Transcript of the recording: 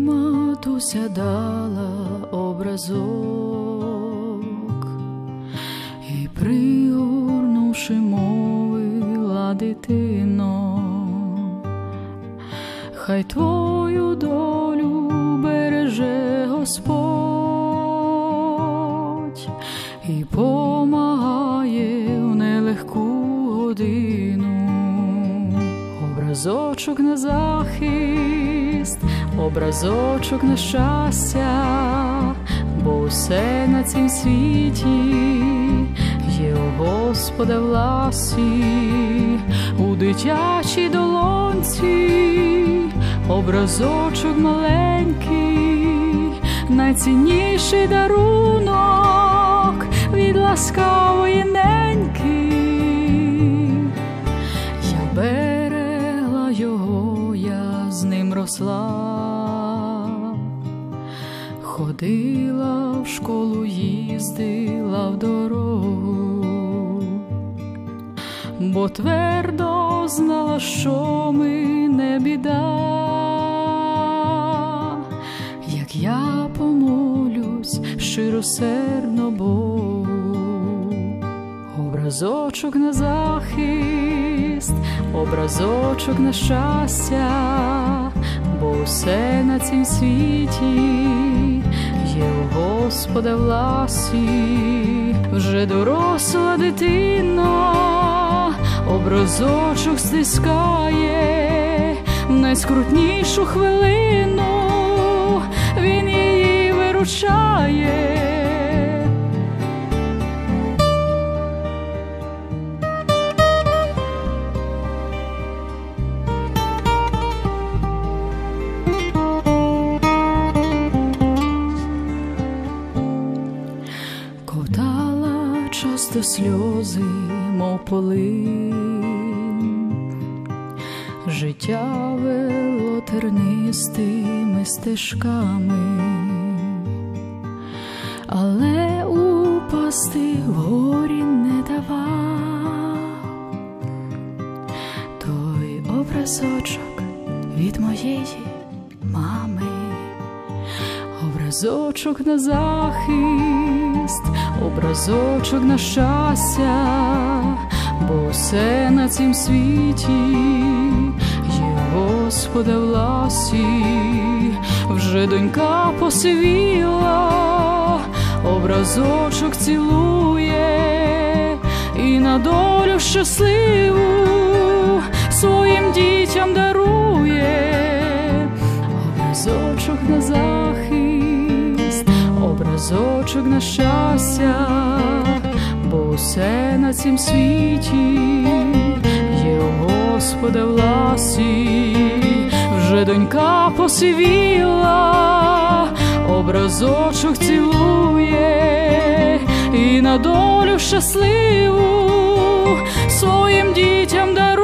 матуся дала образок. І, пригорнувши, мовила дитино, хай твою долю береже Господь і помагає в нелегку годину, образочок на захист, образочок на щастя, бо все на цім світі є у Господа власі, у дитячій долонці, образочок маленький, найцінніший дарунок від ласкавої неньки. Ним росла, ходила в школу, їздила в дорогу, бо твердо знала, що ми не біда, як я помолюсь щиросердно Богу. Образочок на захист, образочок на щастя, на цім світі. Є у Господа власі, вже доросла дитина, образочок стискає в найскрутнішу хвилину, він її виручає. Ковтала часто сльози, мов полин, життя вело тернистими стежками, але упасти вгорі не давав той образочок від моєї мами. Образочок на захист, образочок на щастя, бо все на цім світі є Господа власі, вже донька посивіла, образочок цілує і на долю щасливу своїм дітям дарує. Образочок на захист, образочок на щастя, бо все на цім світі є у Господа власі, вже донька посивіла, образочок цілує і на долю щасливу своїм дітям дарує.